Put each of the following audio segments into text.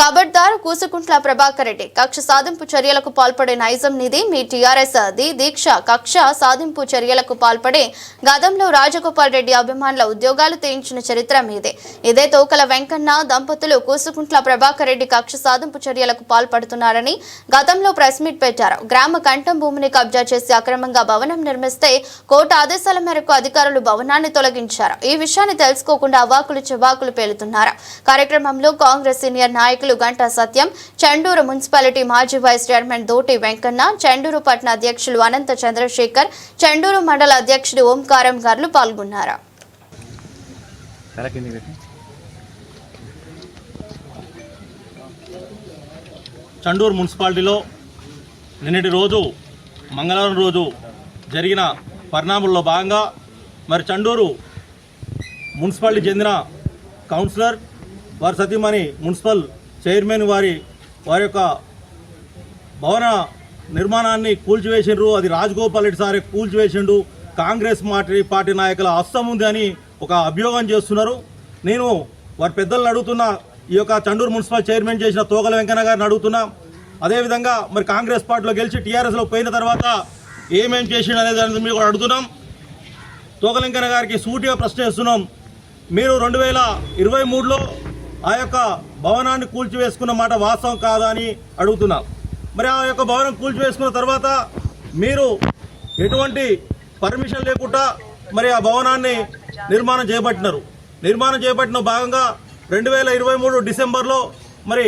కబడ్దార్ కూసుకుంట్ల ప్రభాకర్ రెడ్డి. కక్ష సాధింపు చర్యలకు పాల్పడే నైజం నిధి మీ టీఆర్ఎస్ ది దీక్ష కక్ష సాధింపు చర్యలకు పాల్పడే గతంలో రాజగోపాల్ రెడ్డి అభిమానుల ఉద్యోగాలు తీయించిన చరిత్ర మీదే. ఇదే తోకల వెంకన్న దంపతులు కూసుకుంట్ల ప్రభాకర్ రెడ్డి కక్ష సాధింపు చర్యలకు పాల్పడుతున్నారని గతంలో ప్రెస్ మీట్ పెట్టారు. గ్రామ కంఠం భూమిని కబ్జా చేసి అక్రమంగా భవనం నిర్మిస్తే కోర్టు ఆదేశాల మేరకు అధికారులు భవనాన్ని తొలగించారు. ఈ విషయాన్ని తెలుసుకోకుండా అవాకులు చెవాకులు పేలుతున్నారు. కార్యక్రమంలో కాంగ్రెస్ సీనియర్ నాయకులు గంటా సత్యం. చండూరు మున్సిపాలిటీ మాజీ వైస్ చైర్మన్ దోటి వెంకన్న చండూరు పట్న అధ్యక్షులు అనంత చంద్రశేఖర్ చండూరు మండల అధ్యక్షుడు ఓంకారం గారు పాల్గొన్నారు. చండూరు మున్సిపాలిటీలో నిన్నటి రోజు మంగళవారం రోజు జరిగిన పరిణామాల్లో భాగంగా మరి చండూరు మున్సిపాలిటీ చెందిన కౌన్సిలర్ వారి సతీమణి మున్సిపల్ చైర్మన్ వారి వారి యొక్క భవన నిర్మాణాన్ని కూల్చివేసిండ్రు. అది రాజగోపాల్ రెడ్డి సారే కూల్చివేసిండు. కాంగ్రెస్ పార్టీ పార్టీ నాయకుల హస్తం ఉంది అని ఒక అభియోగం చేస్తున్నారు. నేను వారి పెద్దలను అడుగుతున్నా ఈ యొక్క చండూరు మున్సిపల్ చైర్మన్ చేసిన తోగల వెంకన్న గారిని అడుగుతున్నా. అదేవిధంగా మరి కాంగ్రెస్ పార్టీలో గెలిచి టీఆర్ఎస్లో పోయిన తర్వాత ఏమేం చేసిండు అనేది దాని మీద కూడా అడుగుతున్నాం. తోకలింకన్న గారికి సూటిగా ప్రశ్న ఇస్తున్నాం మీరు రెండు వేల ఇరవై మూడులో ఆ యొక్క భవనాన్ని కూల్చివేసుకున్న మాట వాస్తవం కాదా అని అడుగుతున్నా. మరి ఆ యొక్క భవనం కూల్చివేసుకున్న తర్వాత మీరు ఎటువంటి పర్మిషన్ లేకుండా మరి ఆ భవనాన్ని నిర్మాణం చేపట్టినారు. నిర్మాణం చేపట్టిన భాగంగా రెండు వేల ఇరవై మూడు డిసెంబర్లో మరి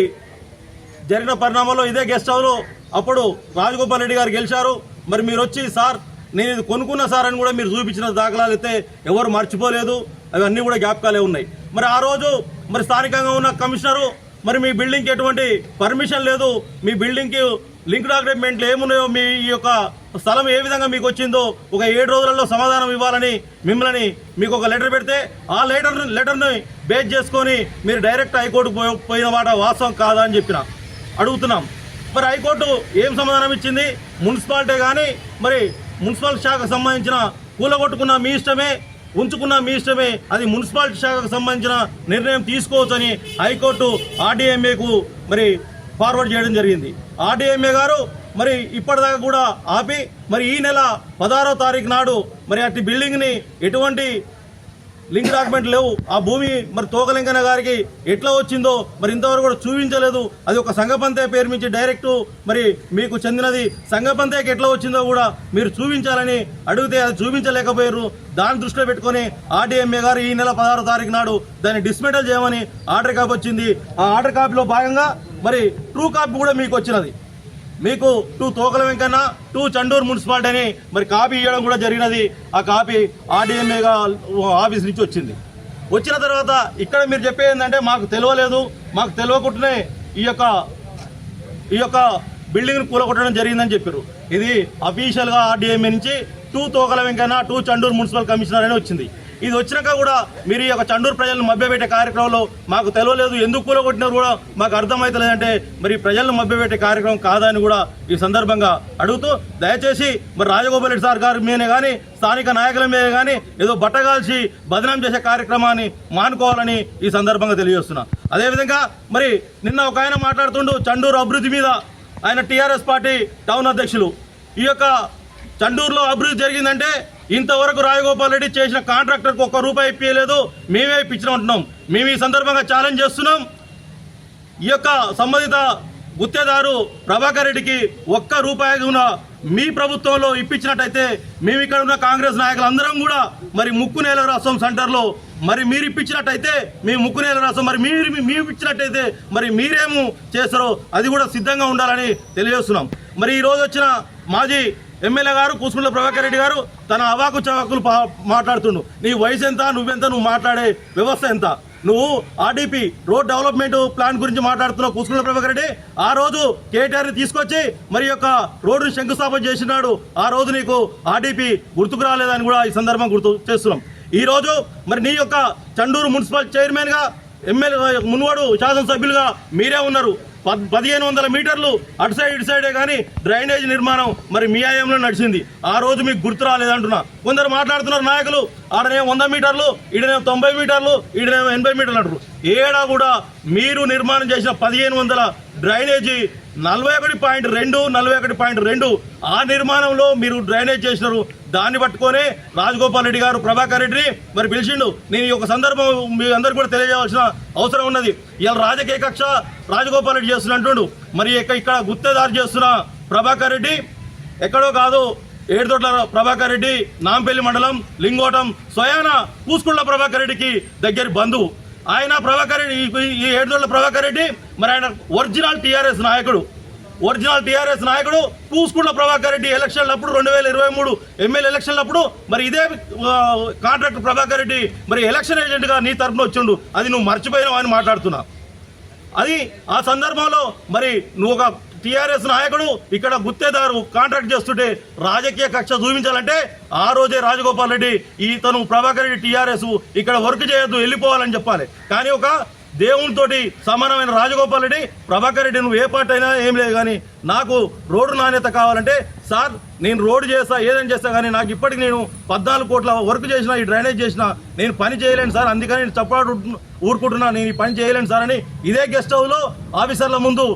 జరిగిన పరిణామాల్లో ఇదే గెస్ట్ హౌస్లో అప్పుడు రాజగోపాల్ రెడ్డి గారు గెలిచారు. మరి మీరు వచ్చి సార్ నేను ఇది కొనుక్కున్న సార్ అని కూడా మీరు చూపించిన దాఖలాలు అయితే ఎవరు మర్చిపోలేదు. అవన్నీ కూడా జ్ఞాపకాలే ఉన్నాయి. మరి ఆ రోజు మరి స్థానికంగా ఉన్న కమిషనరు మరి మీ బిల్డింగ్కి ఎటువంటి పర్మిషన్ లేదు. మీ బిల్డింగ్కి లింక్ అగ్రిమెంట్లు ఏమున్నాయో మీ ఈ యొక్క స్థలం ఏ విధంగా మీకు వచ్చిందో ఒక ఏడు రోజులలో సమాధానం ఇవ్వాలని మిమ్మల్ని మీకు ఒక లెటర్ పెడితే ఆ లెటర్ లెటర్ని బేస్ చేసుకొని మీరు డైరెక్ట్ హైకోర్టు పోయిన మాట వాస్తవం కాదా అని చెప్పిన. అడుగుతున్నాం. మరి హైకోర్టు ఏం సమాధానం ఇచ్చింది? మున్సిపాలిటీ కానీ మరి మున్సిపల్ శాఖకు సంబంధించిన కూలగొట్టుకున్న మీ ఇష్టమే ఉంచుకున్న మీ ఇష్టమే. అది మున్సిపాలిటీ శాఖకు సంబంధించిన నిర్ణయం తీసుకోవచ్చని హైకోర్టు ఆర్డీఎంఏకు మరి ఫార్వర్డ్ చేయడం జరిగింది. ఆర్డీఎంఏ గారు మరి ఇప్పటిదాకా కూడా ఆపి మరి ఈ నెల పదహారో తారీఖు నాడు మరి అట్టి బిల్డింగ్ని ఎటువంటి లింక్ డాక్యుమెంట్ లేవు. ఆ భూమి మరి తోకలింకన గారికి ఎట్లా వచ్చిందో మరి ఇంతవరకు కూడా చూపించలేదు. అది ఒక సంఘపంతే పేరు నుంచి డైరెక్ట్ మరి మీకు చెందినది సంఘపంతేకి ఎట్లా వచ్చిందో కూడా మీరు చూపించాలని అడిగితే అది చూపించలేకపోయారు. దాన్ని దృష్టిలో పెట్టుకొని ఆర్డీఎంఏ గారు ఈ నెల పదహారో తారీఖు నాడు దాన్ని డిస్మెంటల్ చేయమని ఆర్డర్ కాపీ వచ్చింది ఆ ఆర్డర్ కాపీలో భాగంగా మరి ట్రూ కాపీ కూడా మీకు వచ్చినది. మీకు to Thokala Venkanna to Chandur municipality అని మరి కాపీ ఇవ్వడం కూడా జరిగినది. ఆ కాపీ ఆర్డీఎంఏగా ఆఫీస్ నుంచి వచ్చింది. వచ్చిన తర్వాత ఇక్కడ మీరు చెప్పేది ఏంటంటే మాకు తెలియలేదు మాకు తెలియకుండానే ఈ యొక్క ఈ యొక్క బిల్డింగ్ను కూలగొట్టడం జరిగిందని చెప్పారు. ఇది అఫీషియల్గా ఆర్డీఎంఏ నుంచి to Tokala Venkanna to Chandur municipal commissioner అని వచ్చింది. ఇది వచ్చినాక కూడా మీరు ఈ యొక్క చండూరు ప్రజలను మభ్యపెట్టే కార్యక్రమంలో మాకు తెలియలేదు ఎందుకు కూలగొట్టినారు కూడా మాకు అర్థమవుతలేదంటే మరి ప్రజలను మభ్యపెట్టే కార్యక్రమం కాదని కూడా ఈ సందర్భంగా అడుగుతూ దయచేసి మరి రాజగోపాల్ రెడ్డి సార్ గారి మీద కానీ స్థానిక నాయకుల మీద కానీ ఏదో బట్టగాల్చి బదనాం చేసే కార్యక్రమాన్ని మానుకోవాలని ఈ సందర్భంగా తెలియజేస్తున్నా. అదేవిధంగా మరి నిన్న ఒక ఆయన మాట్లాడుతుండు చండూరు అభివృద్ధి మీద ఆయన టీఆర్ఎస్ పార్టీ టౌన్ అధ్యక్షులు. ఈ యొక్క చండూరులో అభివృద్ధి జరిగిందంటే ఇంతవరకు రాజగోపాల్ రెడ్డి చేసిన కాంట్రాక్టర్కి ఒక్క రూపాయి ఇప్పించలేదు మేమే ఇప్పించిన ఉంటున్నాం మేము ఈ సందర్భంగా ఛాలెంజ్ చేస్తున్నాం. ఈ యొక్క సంబంధిత గుత్తేదారు ప్రభాకర్ రెడ్డికి ఒక్క రూపాయి ఉన్న మీ ప్రభుత్వంలో ఇప్పించినట్టయితే మేము ఇక్కడ ఉన్న కాంగ్రెస్ నాయకులందరం కూడా మరి ముక్కునేల రసం సెంటర్లో మరి మీరు ఇప్పించినట్టయితే మీ ముక్కునేల రసం మరి మీరు మేము ఇచ్చినట్టయితే మరి మీరేమో చేస్తారో అది కూడా సిద్ధంగా ఉండాలని తెలియజేస్తున్నాం. మరి ఈరోజు వచ్చిన మాజీ ఎమ్మెల్యే గారు కూసుకుంట్ల ప్రభాకర్ రెడ్డి గారు తన అవాకు చవాకులు పా- మాట్లాడుతుండు. నీ వయసు ఎంత నువ్వెంత నువ్వు మాట్లాడే వ్యవస్థ ఎంత? నువ్వు ఆర్డీపీ రోడ్ డెవలప్మెంట్ ప్లాన్ గురించి మాట్లాడుతున్నావు కూసుకున్న ప్రభాకర్ రెడ్డి. ఆ రోజు కేటీఆర్ని తీసుకొచ్చి మరి యొక్క రోడ్డును శంకుస్థాపన చేసినాడు. ఆ రోజు నీకు ఆర్డీపీ గుర్తుకు రాలేదని కూడా ఈ సందర్భం గుర్తు చేస్తున్నాం. ఈ రోజు మరి నీ యొక్క చండూరు మున్సిపల్ చైర్మన్గా ఎమ్మెల్యే మున్వాడు శాసనసభ్యులుగా మీరే ఉన్నారు. పదిహేను వందల మీటర్లు అటు సైడ్ ఇటు సైడే కానీ డ్రైనేజ్ నిర్మాణం మరి మీ ఆయంలో నడిచింది. ఆ రోజు మీకు గుర్తు రాలేదంటున్నా కొందరు మాట్లాడుతున్నారు నాయకులు ఆడనేమో వంద మీటర్లు ఈడనేమో తొంభై మీటర్లు ఈడనేమో ఎనభై మీటర్లు అంటారు ఏడా కూడా మీరు నిర్మాణం చేసిన పదిహేను వందల డ్రైనేజీ నలభై ఒకటి పాయింట్ రెండు నలభై ఒకటి పాయింట్ రెండు ఆ నిర్మాణంలో మీరు డ్రైనేజ్ చేసినారు. దాన్ని పట్టుకొనే రాజగోపాల్ రెడ్డి గారు ప్రభాకర్ రెడ్డిని మరి పిలిచిండు. నేను ఈ ఒక సందర్భం మీ అందరికీ కూడా తెలియజేయాల్సిన అవసరం ఉన్నది. ఇలా రాజకీయ కక్ష రాజగోపాల్ రెడ్డి చేస్తున్న అంటుండు. మరి ఇక్కడ గుత్తేదారు చేస్తున్న ప్రభాకర్ రెడ్డి ఎక్కడో కాదు ఏడుతోట్ల ప్రభాకర్ రెడ్డి నాంపల్లి మండలం లింగోటం స్వయాన పూసుకుళ్ళ ప్రభాకర్ రెడ్డికి దగ్గర బంధువు. ఆయన ప్రభాకర్ రెడ్డి ఈ- ఏడుదొడ్ల ప్రభాకర్ రెడ్డి మరి ఆయన ఒరిజినల్ టీఆర్ఎస్ నాయకుడు. ఒరిజినల్ టీఆర్ఎస్ నాయకుడు పూసుకుళ్ళ ప్రభాకర్ రెడ్డి ఎలక్షన్లప్పుడు రెండు వేల ఇరవై మూడు ఎమ్మెల్యే ఎలక్షన్లప్పుడు మరి ఇదే కాంట్రాక్ట్ ప్రభాకర్ రెడ్డి మరి ఎలక్షన్ ఏజెంట్గా నీ తరఫున వచ్చిండు. అది నువ్వు మర్చిపోయినావు అని మాట్లాడుతున్నా. అది ఆ సందర్భంలో మరి నువ్వు ఒక టీఆర్ఎస్ నాయకుడు ఇక్కడ గుత్తేదారు కాంట్రాక్ట్ చేస్తుంటే రాజకీయ కక్ష చూపించాలంటే ఆ రోజే రాజగోపాల్ రెడ్డి ఇతను ప్రభాకర్ రెడ్డి టీఆర్ఎస్ ఇక్కడ వర్క్ చేయొద్దు వెళ్ళిపోవాలని చెప్పాలి. కానీ ఒక దేవునితోటి సమానమైన రాజగోపాల్ రెడ్డి ప్రభాకర్ రెడ్డి నువ్వు ఏ పార్టీ అయినా ఏం లేదు కానీ నాకు రోడ్డు నాణ్యత కావాలంటే సార్ నేను రోడ్డు చేస్తా ఏదైనా చేస్తా కానీ నాకు ఇప్పటికి నేను పద్నాలుగు కోట్ల వర్క్ చేసిన ఈ డ్రైనేజ్ చేసిన నేను పని చేయలేను సార్ అందుకని నేను చప్పడు ఊరుకుంటున్నా నేను ఈ పని చేయలేను సార్ అని ఇదే గెస్ట్ హౌస్లో ఆఫీసర్ల ముందు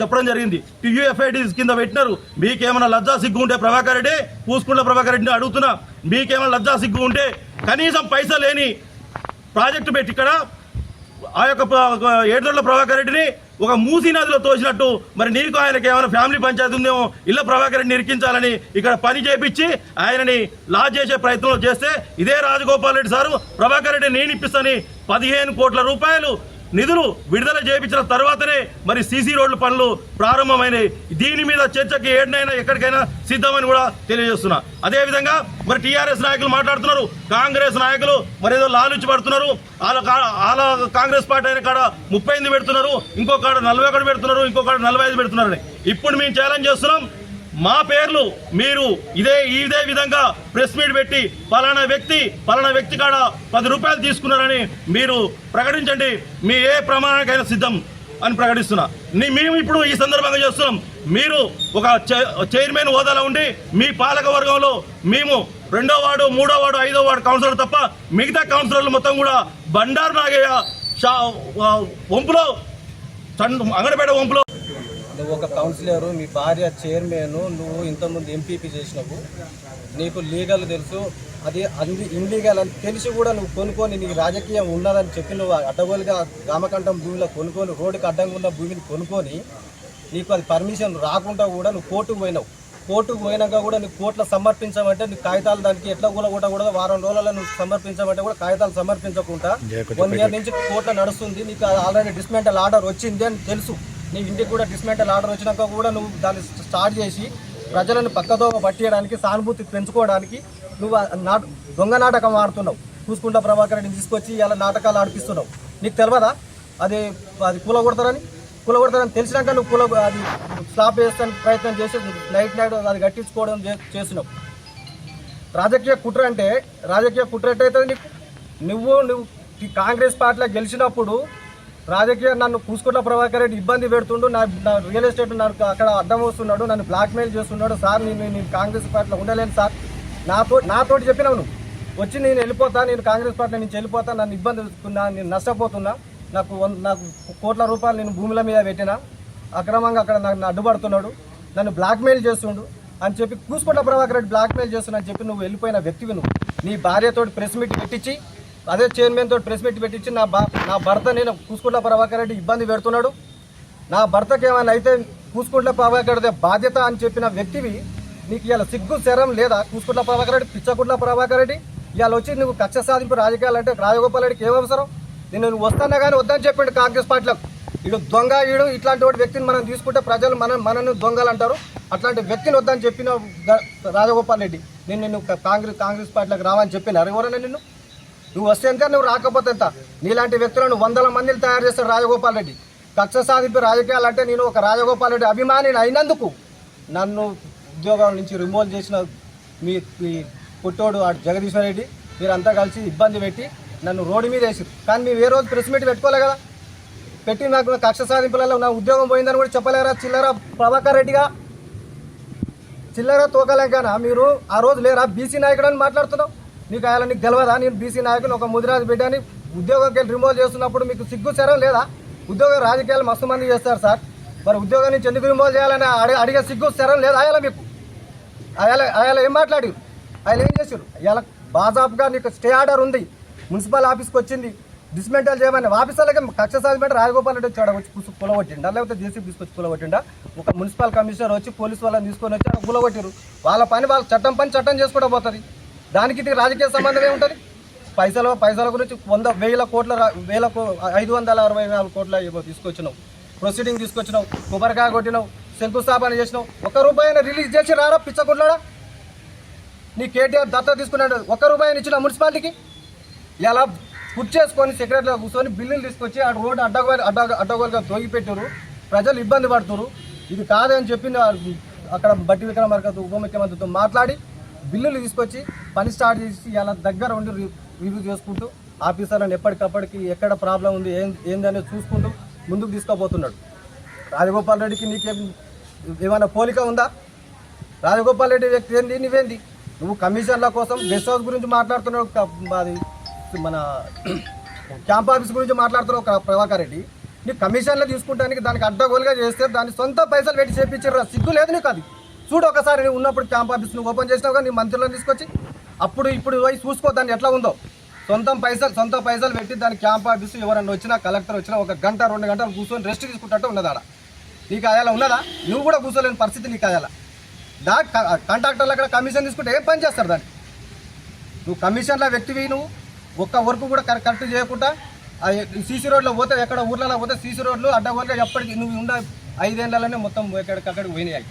చెప్పడం జరిగింది. టీయూఎఫ్ఐడీస్ కింద పెట్టినారు. మీకేమైనా లజ్జా సిగ్గు ఉంటే ప్రభాకర్ రెడ్డి పూసుకుంట్ల ప్రభాకర్ రెడ్డిని అడుగుతున్నా. మీకేమైనా లజ్జా సిగ్గు ఉంటే కనీసం పైసా లేని ప్రాజెక్టు పెట్టి ఇక్కడ ఆ యొక్క ఏడుదొడ్ల ప్రభాకర్ రెడ్డిని ఒక మూసీ నదిలో తోసినట్టు మరి నీకు ఆయనకి ఏమైనా ఫ్యామిలీ పంచాయతీ ఉందేమో ఇళ్ళ ప్రభాకర్ రెడ్డిని ఇరికించాలని ఇక్కడ పని చేపించి ఆయనని లా చేసే ప్రయత్నం చేస్తే ఇదే రాజగోపాల్ రెడ్డి సారు ప్రభాకర్ రెడ్డి నేనిప్పిస్తాని పదిహేను కోట్ల రూపాయలు నిధులు విడుదల చేయించిన తర్వాతనే మరి సీసీ రోడ్ల పనులు ప్రారంభమైనాయి. దీని మీద చర్చకి ఏడనైనా ఎక్కడికైనా సిద్ధమని కూడా తెలియజేస్తున్నా. అదేవిధంగా మరి టీఆర్ఎస్ నాయకులు మాట్లాడుతున్నారు. కాంగ్రెస్ నాయకులు మరి ఏదో లాలుచి పడుతున్నారు వాళ్ళ వాళ్ళ కాంగ్రెస్ పార్టీ అయిన కాడ ముప్పై ఎనిమిది పెడుతున్నారు. ఇంకో కాడ నలభై ఒకటి పెడుతున్నారు. ఇంకో కాడ నలభై ఐదు పెడుతున్నారని. ఇప్పుడు మేము ఛాలెంజ్ చేస్తున్నాం. మా పేర్లు మీరు ఇదే ఇదే విధంగా ప్రెస్ మీట్ పెట్టి పలానా వ్యక్తి పలానా వ్యక్తి కాడ పది రూపాయలు తీసుకున్నారని మీరు ప్రకటించండి. మీ ఏ ప్రమాణానికైనా సిద్ధం అని ప్రకటిస్తున్నా. నీ- మేము ఇప్పుడు ఈ సందర్భంగా చేస్తున్నాం. మీరు ఒక చై- చైర్మన్ హోదాలో ఉండి మీ పాలక వర్గంలో మేము రెండో వార్డు మూడో వార్డు ఐదో వార్డు కౌన్సిలర్ తప్ప మిగతా కౌన్సిలర్లు మొత్తం కూడా బండారు నాగయ్య షా వంపులో అంగడపేట వంపులో నువ్వు ఒక కౌన్సిలర్ మీ భార్య చైర్మన్ నువ్వు ఇంతకుముందు ఎంపీపీ చేసినావు. నీకు లీగల్ తెలుసు. అది అంది ఇన్లీగల్ అని తెలిసి కూడా నువ్వు కొనుక్కొని నీకు రాజకీయం ఉన్నదని చెప్పి నువ్వు అడ్డగోలుగా రామకంఠం భూమిలో కొనుక్కొని రోడ్డుకి అడ్డంగా ఉన్న భూమిని కొనుక్కొని నీకు అది పర్మిషన్ రాకుండా కూడా నువ్వు కోర్టుకు పోయినావు. కోర్టుకు పోయినాక కూడా నువ్వు కోర్టులో సమర్పించమంటే నీకు కాగితాలు దానికి ఎట్లా కూడా కూడా వారం రోజులలో నువ్వు సమర్పించమంటే కూడా కాగితాలు సమర్పించకుండా వన్ ఇయర్ నుంచి కోర్టులో నడుస్తుంది. నీకు ఆల్రెడీ డిస్మెంటల్ ఆర్డర్ వచ్చింది అని తెలుసు. నీ ఇంటికి కూడా డిస్మెంటల్ ఆర్డర్ వచ్చినాక కూడా నువ్వు దాన్ని స్టార్ట్ చేసి ప్రజలను పక్కదోవ పట్టియడానికి సానుభూతి పెంచుకోవడానికి నువ్వు నాట దొంగ నాటకం ఆడుతున్నావు. చూసుకుంటా ప్రభాకర్ రెడ్డిని తీసుకొచ్చి ఇలా నాటకాలు ఆడిపిస్తున్నావు. నీకు తెలియదా అది అది కూల కొడతారని కూల కొడతారని తెలిసినాక నువ్వు కూల అది స్లాప్ చేస్తానికి ప్రయత్నం చేసి నైట్ నైట్ అది కట్టించుకోవడం చే- చేస్తున్నావు. రాజకీయ కుట్ర అంటే రాజకీయ కుట్ర ఎట్టయితుంది నీకు? నువ్వు నువ్వు కాంగ్రెస్ పార్టీలో గెలిచినప్పుడు రాజకీయ నన్ను పూసుకుంట ప్రభాకర్ రెడ్డి ఇబ్బంది పెడుతుండు నా రియల్ ఎస్టేట్ నాకు అక్కడ అర్థం వస్తున్నాడు నన్ను బ్లాక్మెయిల్ చేస్తున్నాడు. సార్ నేను నేను కాంగ్రెస్ పార్టీలో ఉండలేను సార్. నాతో నాతోటి చెప్పినావు నువ్వు. వచ్చి నేను వెళ్ళిపోతా నేను కాంగ్రెస్ పార్టీ నుంచి వెళ్ళిపోతా నన్ను ఇబ్బంది పెడుతున్నా నేను నష్టపోతున్నా. నాకు వన్- నాకు కోట్ల రూపాయలు నేను భూముల మీద పెట్టినా. అక్రమంగా అక్కడ నాకు అడ్డుపడుతున్నాడు నన్ను బ్లాక్మెయిల్ చేస్తుండు అని చెప్పి కూసుకుంట ప్రభాకర్ రెడ్డి బ్లాక్మెయిల్ చేస్తున్నా అని చెప్పి నువ్వు వెళ్ళిపోయిన వ్యక్తివి నువ్వు. నీ భార్యతోటి ప్రెస్ మీట్ పెట్టించి అదే చైర్మన్ తోటి ప్రెస్ మీట్ పెట్టించి నా బా నా భర్త నేను కూసుకుంట్ల ప్రభాకర్ రెడ్డి ఇబ్బంది పెడుతున్నాడు. నా భర్తకి ఏమైనా అయితే కూసుకుంట్ల ప్రభాకర్ రెడ్డి బాధ్యత అని చెప్పిన వ్యక్తివి నీకు ఇలా సిగ్గు శరం లేదా? కూసుకుంట్ల ప్రభాకర్ రెడ్డి పిచ్చకుంట్ల ప్రభాకర్ రెడ్డి? ఇవాళ వచ్చి నువ్వు కక్ష సాధింపు రాజకీయాలు అంటే రాజగోపాల్ రెడ్డికి ఏం అవసరం? నేను నువ్వు వస్తానా కానీ వద్దని చెప్పిండు కాంగ్రెస్ పార్టీలకు. ఈడు దొంగ ఈడు ఇట్లాంటి వాడి వ్యక్తిని మనం తీసుకుంటే ప్రజలు మనం మనల్ని దొంగలు అంటారు. అట్లాంటి వ్యక్తిని వద్దని చెప్పిన గ- రాజగోపాల్ రెడ్డి నేను నిన్ను కాంగ్రెస్ కాంగ్రెస్ పార్టీలకు రావని చెప్పినారు ఎవరైనా నిన్ను? నువ్వు వస్తే ఎంత నువ్వు రాకపోతే ఎంత? నీలాంటి వ్యక్తులను వందల మందిని తయారు చేస్తాడు రాజగోపాల్ రెడ్డి. కక్ష సాధింపు రాజకీయాలు అంటే నేను ఒక రాజగోపాల్ రెడ్డి అభిమానిని అయినందుకు నన్ను ఉద్యోగం నుంచి రిమూవ్ చేసిన మీ మీ పుట్టోడు ఆ జగదీశ్వర్ రెడ్డి మీరంతా కలిసి ఇబ్బంది పెట్టి నన్ను రోడ్డు మీద వేసారు కానీ మేము ఏ రోజు ప్రెస్ మీట్ పెట్టుకోలే కదా. పెట్టి నాకు కక్ష సాధింపులలో నా ఉద్యోగం పోయిందని కూడా చెప్పలేరా చిల్లర ప్రభాకర్ రెడ్డిగా. చిల్లర తోకలేకనా మీరు ఆ రోజు లేరా? బీసీ నాయకుడు అని మాట్లాడుతున్నావు. నీకు ఆయన నీకు తెలియదా నేను బీసీ నాయకుని ఒక ముదిరాజు బిడ్డని ఉద్యోగం రిమూవ్ చేస్తున్నప్పుడు మీకు సిగ్గు శరం లేదా? ఉద్యోగం రాజకీయాలు మస్తు మంది చేస్తారు సార్. మరి ఉద్యోగం నుంచి ఎందుకు రిమూవ్ చేయాలని అడిగే అడిగే సిగ్గు శరం లేదా? ఆయన మీకు. అయ్యాల అయ్యాల ఏం మాట్లాడి ఆయన ఏం చేశారు? ఇలా బాజాబ్గా నీకు స్టే ఆర్డర్ ఉంది. మున్సిపల్ ఆఫీస్కి వచ్చింది. డిస్మెంటల్ చేయమని. ఆఫీసర్లకి కక్ష సాధించి రాజగోపాల్ రెడ్డి వచ్చాడు. వచ్చి కుసు కులగొట్టిండా? లేకపోతే జేసీ తీసుకొచ్చి కులగొట్టిండా? ఒక మున్సిపల్ కమిషనర్ వచ్చి పోలీస్ వాళ్ళని తీసుకొని వచ్చి ఆడ వాళ్ళ పని వాళ్ళ చట్టం పని చట్టం చేసుకోవడం పోతుంది. దానికి ఇది రాజకీయ సంబంధం ఏముంటుంది? పైసలు పైసల గురించి వంద వేల కోట్ల వేల ఐదు వందల అరవై నాలుగు కోట్ల ఏమో తీసుకొచ్చినావు ప్రొసీడింగ్ తీసుకొచ్చినావు కొబ్బరికాయ కొట్టినావు శంకుస్థాపన చేసినావు ఒక రూపాయి రిలీజ్ చేసి రారా? పిచ్చకుంటున్నాడా నీ కేటీఆర్ దత్త తీసుకున్నాడు. ఒక రూపాయి ఇచ్చిన మున్సిపాలిటీకి? ఇలా కుర్చేసుకొని సెక్రటరీలో కూర్చొని బిల్లులు తీసుకొచ్చి ఆ రోడ్డు అడ్డగోలు అడ్డ అడ్డగోలుగా తోగిపెట్టారు ప్రజలు ఇబ్బంది పడుతున్నారు. ఇది కాదని చెప్పి అక్కడ బట్టి విక్రమార్క ఉప ముఖ్యమంత్రితో మాట్లాడి బిల్లులు తీసుకొచ్చి పని స్టార్ట్ చేసి ఇలా దగ్గర ఉండి రి- రివ్యూ చేసుకుంటూ ఆఫీసర్లను ఎప్పటికప్పటికి ఎక్కడ ప్రాబ్లం ఉంది ఏం ఏందనేది చూసుకుంటూ ముందుకు తీసుకోబోతున్నాడు రాజగోపాల్ రెడ్డికి నీకేం ఏమైనా పోలిక ఉందా? రాజగోపాల్ రెడ్డి వ్యక్తి ఏంది నువ్వేంది నువ్వు కమిషన్ల కోసం గెస్ట్ హౌస్ గురించి మాట్లాడుతున్నావు అది మన క్యాంప్ ఆఫీస్ గురించి మాట్లాడుతున్నావు ప్రభాకర్ రెడ్డి. నీ కమిషన్లు తీసుకుంటానికి దానికి అడ్డగోలుగా చేస్తే దాని సొంత పైసలు పెట్టి చేపించారు? సిగ్గు లేదు నీకు అది. చూడు ఒకసారి నువ్వు ఉన్నప్పుడు క్యాంప్ ఆఫీస్ నువ్వు ఓపెన్ చేసినావు కానీ నీ మంత్రులను తీసుకొచ్చి అప్పుడు ఇప్పుడు పోయి చూసుకో దాన్ని ఎట్లా ఉందో. సొంతం పైసలు సొంత పైసలు పెట్టి దాని క్యాంప్ ఆఫీస్ ఎవరన్నా వచ్చినా కలెక్టర్ వచ్చినా ఒక గంట రెండు గంటలు కూర్చొని రెస్ట్ తీసుకుంటట్టు ఉన్నది నీకు అయాల ఉన్నదా? నువ్వు కూడా కూర్చోలేని పరిస్థితి నీకు అయాల దా కాంట్రాక్టర్లు అక్కడ కమిషన్ తీసుకుంటే ఏం పని చేస్తారు దాన్ని? నువ్వు కమిషన్ల వ్యక్తివి నువ్వు. ఒక్క వర్క్ కూడా కరెక్ట్ కరెక్ట్ చేయకుండా సీసీ రోడ్లో పోతే ఎక్కడ ఊర్లలో పోతే సీసీ రోడ్లు అడ్డగోలుగా ఎప్పటికి నువ్వు ఉన్న ఐదేళ్ళలోనే మొత్తం ఎక్కడికక్కడికి పోయినాయి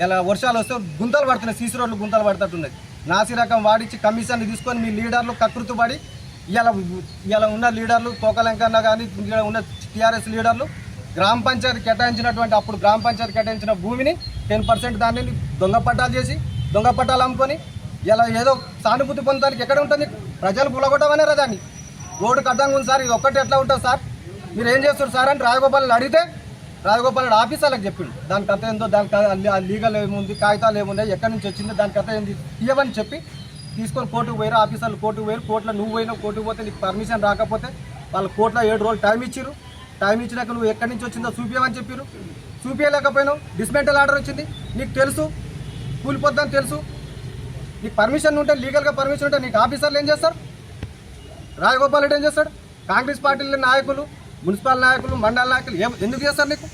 ఇలా వర్షాలు వస్తే గుంతలు పడుతున్నాయి సీసీ రోడ్లు గుంతలు పడుతున్నది నాసి రకం వాడించి కమిషన్లు తీసుకొని మీ లీడర్లు కకృతి పడి ఇలా ఇలా ఉన్న లీడర్లు తోకలంకన్న కానీ ఉన్న టీఆర్ఎస్ లీడర్లు గ్రామ పంచాయతీ కేటాయించినటువంటి అప్పుడు గ్రామ పంచాయతీ కేటాయించిన భూమిని టెన్ పర్సెంట్ దాన్ని దొంగ పట్టాలు చేసి దొంగ పట్టాలు అమ్ముకొని ఇలా ఏదో సానుభూతి పొందడానికి ఎక్కడ ఉంటుంది? ప్రజలు పులగొట్టమనేరా దాన్ని రోడ్డు కట్టంగా ఉంది సార్ ఇది ఒక్కటి ఎట్లా ఉంటుంది సార్? మీరు ఏం చేస్తారు సార్ అని రాజగోపాల్ అడిగితే రాజగోపాల్ రెడ్డి ఆఫీసర్లకు చెప్పిండు. దాని కథ ఏందో దాని కథ ఆ లీగల్ ఏముంది కాగితాలు ఏమున్నాయి ఎక్కడి నుంచి వచ్చిందో దాని కథ ఏంది ఇవ్వని చెప్పి తీసుకొని కోర్టుకు పోయారు ఆఫీసర్లు కోర్టుకు పోయారు కోర్టులో నువ్వు పోయినావు కోర్టుకు పోతే నీకు పర్మిషన్ రాకపోతే వాళ్ళు కోర్టులో ఏడు రోజులు టైం ఇచ్చారు టైం ఇచ్చినాక నువ్వు ఎక్కడి నుంచి వచ్చిందో చూపించమని చెప్పారు చూపించలేకపోయినావు డిస్మెంటల్ ఆర్డర్ వచ్చింది. నీకు తెలుసు కూలిపోద్దని తెలుసు. నీకు పర్మిషన్ ఉంటే లీగల్గా పర్మిషన్ ఉంటే నీకు ఆఫీసర్లు ఏం చేస్తారు? రాజగోపాల్ రెడ్డి ఏం చేస్తాడు? కాంగ్రెస్ పార్టీల నాయకులు మున్సిపల్ నాయకులు మండల నాయకులు ఏం ఎందుకు చేస్తారు నీకు?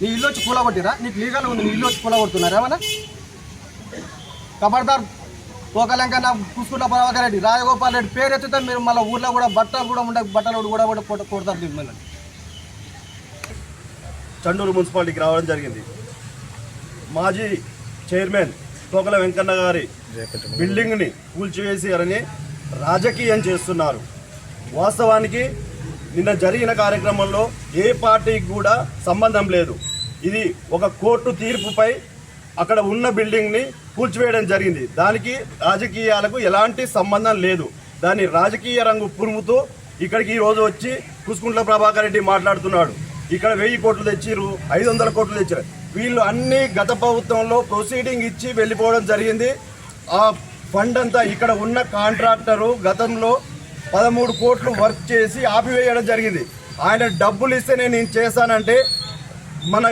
నీ ఇల్లు వచ్చి కూలగొట్టిరా? నీకు లీగల్ ఉంది నీ ఇల్లు వచ్చి కూలగొడుతున్నారు ఏమన్నా? కబర్దార్ పోకలంక నా కూసుకుంటా ప్రభాకర్ రెడ్డి రాజగోపాల్ రెడ్డి పేరు ఎత్తితే మీరు మళ్ళీ ఊర్లో కూడా బట్టలు కూడా ఉండే బట్టలు కూడా కూడా కొట్ట- కొడతారు మిమ్మల్ని చండూరు మున్సిపాలిటీకి రావడం జరిగింది. మాజీ చైర్మన్ తోకల వెంకన్న గారి బిల్డింగ్ని కూల్చివేసారని రాజకీయం చేస్తున్నారు. వాస్తవానికి నిన్న జరిగిన కార్యక్రమంలో ఏ పార్టీకి కూడా సంబంధం లేదు. ఇది ఒక కోర్టు తీర్పుపై అక్కడ ఉన్న బిల్డింగ్ని కూల్చివేయడం జరిగింది. దానికి రాజకీయాలకు ఎలాంటి సంబంధం లేదు. దాన్ని రాజకీయ రంగు పురుముతూ ఇక్కడికి ఈరోజు వచ్చి కుసుకుంట్ల ప్రభాకర్ రెడ్డి మాట్లాడుతున్నాడు. ఇక్కడ వెయ్యి కోట్లు తెచ్చిర్రు ఐదు వందల కోట్లు తెచ్చారు. వీళ్ళు అన్ని గత ప్రభుత్వంలో ప్రొసీడింగ్ ఇచ్చి వెళ్ళిపోవడం జరిగింది. ఆ ఫండ్ అంతా ఇక్కడ ఉన్న కాంట్రాక్టరు గతంలో పదమూడు కోట్లు వర్క్ చేసి ఆపివేయడం జరిగింది. ఆయన డబ్బులు ఇస్తే నేను చేశానంటే మన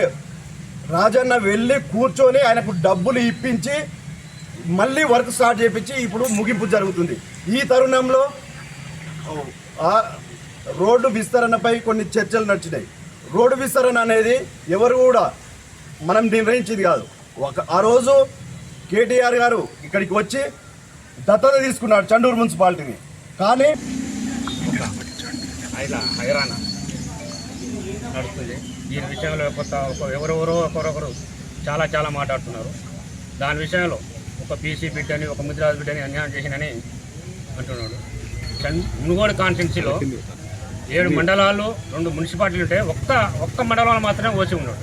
రాజన్న వెళ్ళి కూర్చొని ఆయనకు డబ్బులు ఇప్పించి మళ్ళీ వర్క్ స్టార్ట్ చేయించి ఇప్పుడు ముగింపు జరుగుతుంది. ఈ తరుణంలో రోడ్డు విస్తరణపై కొన్ని చర్చలు నడిచినాయి. రోడ్డు విస్తరణ అనేది ఎవరు కూడా మనం నిర్ణయించింది కాదు. ఒక ఆ రోజు కేటీఆర్ గారు ఇక్కడికి వచ్చి దత్తత తీసుకున్నాడు చండూరు మున్సిపాలిటీని. కానీ ఐలా హైరానా నడుస్తుంది. దీని విషయంలో కొత్త ఒక ఎవరెవరో ఒకరొకరు చాలా చాలా మాట్లాడుతున్నారు. దాని విషయంలో ఒక బీసీ బిడ్డని ఒక ముద్రాజ్ బిడ్డని అన్యాయం చేసినని అంటున్నాడు. చం- మునుగోడు కాన్స్టిట్యున్సీలో ఏడు మండలాలు రెండు మున్సిపాలిటీలు ఉంటే ఒక్క ఒక్క మండలంలో మాత్రమే వచ్చి ఉన్నాడు.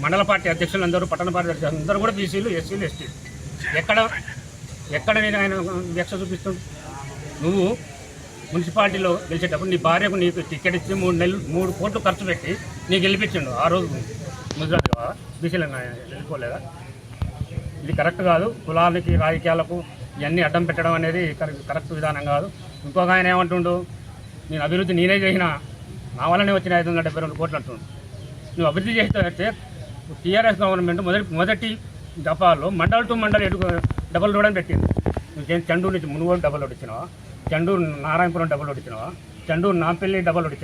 మండల పార్టీ అధ్యక్షులు అందరూ పట్టణ పార్టీ అధ్యక్షులు అందరూ కూడా బీసీలు ఎస్సీలు ఎస్టీలు. ఎక్కడ ఎక్కడ నేను ఆయన వ్యక్ష చూపిస్తుంది నువ్వు మున్సిపాలిటీలో గెలిచేటప్పుడు నీ భార్యకు నీకు టికెట్ ఇచ్చి మూడు నెలలు మూడు కోట్లు ఖర్చు పెట్టి నీకు గెలిపించిండు ఆ రోజు ముద్రాజ్ బీసీలు వెళ్ళిపోలేదా? ఇది కరెక్ట్ కాదు. కులాలకి రాజకీయాలకు ఇవన్నీ అడ్డం పెట్టడం అనేది కరెక్ట్ కరెక్ట్ విధానం కాదు. ఇంకొక ఆయన ఏమంటుండు? నేను అభివృద్ధి నేనే చేసిన నా వల్లనే వచ్చిన ఐదు వందల డెబ్బై రెండు కోట్లు అంటుండు. నువ్వు అభివృద్ధి చేస్తే టీఆర్ఎస్ గవర్నమెంట్ మొదటి మొదటి దఫాలో మండల్ టు మండల్ ఎటు డబల్ రోడ్ అని పెట్టింది. నువ్వు చండూరు నుంచి మునుగోడు డబల్ రోడ్ ఇచ్చినావా చండూరు నారాయణపురం డబల్ లోడ్ ఇచ్చినావా Chandur Nampally double road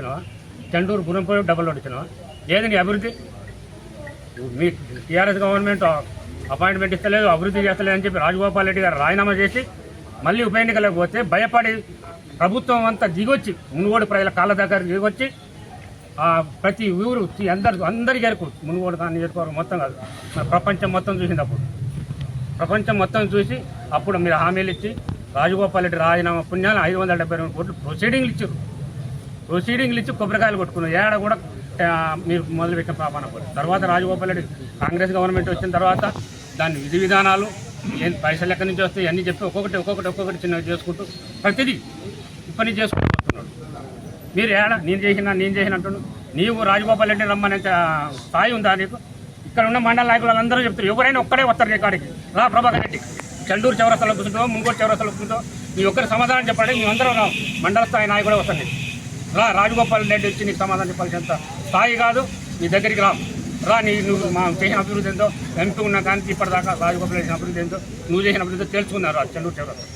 Chandur Gurampally double road ఇచ్చినావా ఏది నీ అభివృద్ధి? మీ టీఆర్ఎస్ గవర్నమెంట్ అపాయింట్మెంట్ ఇస్తలేదు అభివృద్ధి చేస్తలేదు అని చెప్పి రాజగోపాల్ రెడ్డి గారు రాజీనామా చేసి మళ్ళీ ఉప ఎన్నికలకు పోతే భయపడి ప్రభుత్వం అంతా దిగొచ్చి మునుగోడు ప్రజల కాళ్ళ దగ్గర దిగొచ్చి ఆ ప్రతి ఊరు అందరు అందరికీ ఎరుకు మునుగోడు దాన్ని చేసుకోవడం మొత్తం కాదు. మన ప్రపంచం మొత్తం చూసినప్పుడు ప్రపంచం మొత్తం చూసి అప్పుడు మీరు హామీలు ఇచ్చి రాజగోపాల్ రెడ్డి రాజీనామా పుణ్యాలు ఐదు వందల డెబ్బై రెండు కోట్లు ప్రొసీడింగ్లు ఇచ్చారు. ప్రొసీడింగ్లు ఇచ్చి కొబ్బరికాయలు కొట్టుకున్నారు. ఏడ కూడా మీరు మొదలుపెట్టిన పాపాన తర్వాత రాజగోపాల్ రెడ్డి కాంగ్రెస్ గవర్నమెంట్ వచ్చిన తర్వాత దాని విధి విధానాలు ఏం పైసలు ఎక్కడి నుంచి వస్తాయి అన్నీ చెప్పి ఒక్కొక్కటి ఒక్కొక్కటి ఒక్కొక్కటి చిన్నగా చేసుకుంటూ ప్రతిదీ పని చేసుకుంటూ వస్తున్నాడు. మీరు ఏడా నేను చేసినా నేను చేసిన నీవు రాజగోపాల్ రెడ్డి రమ్మనే స్థాయి ఉందా నీకు? ఇక్కడ ఉన్న మండల నాయకులు అందరూ చెప్తారు. ఎవరైనా ఒక్కడే వస్తారు నీ కాడికి రా ప్రభాకర్ రెడ్డి. చండూరు చౌరస్తాలో కూర్చుంటో ముంగోడు చౌరస్తాలో కూర్చుంటో నీ ఒక్కరి సమాధానం చెప్పండి మీ అందరూ మండల స్థాయి నాయకుడే వస్తాను రా రాజగోపాల్ రెడ్డి వచ్చి నీకు సమాధానం చెప్పాల్సినంత స్థాయి కాదు నీ దగ్గరికి రా. రా నీ నువ్వు మా చేసిన అభివృద్ధి ఏందో? ఎంపీ ఉన్న కానీ ఇప్పటిదాకా రాజగోపాల్ చేసిన అభివృద్ధి ఏందో? నువ్వు చేసిన అభివృద్ధి తెలుసుకున్నారు రా చండూరు చౌరస్తా